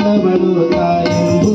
నందమను తాయింబు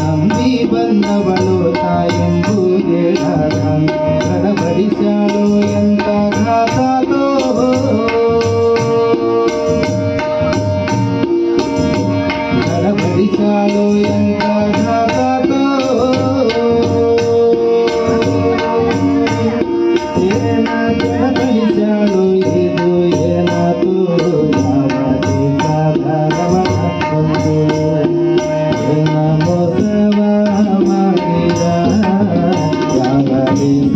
నంది బందవను తాయింబు కనబడిశాను ఎంత ఘాతాలో కనబడిశాను ఎంత ఘాతాలో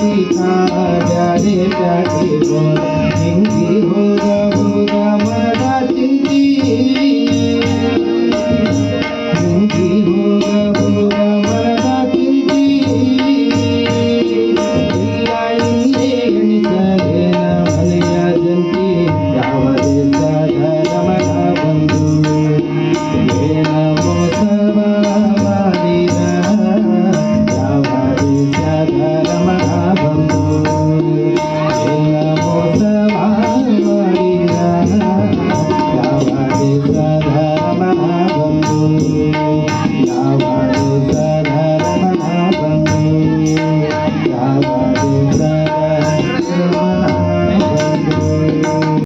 কাটি কাজারে কাটি বলে।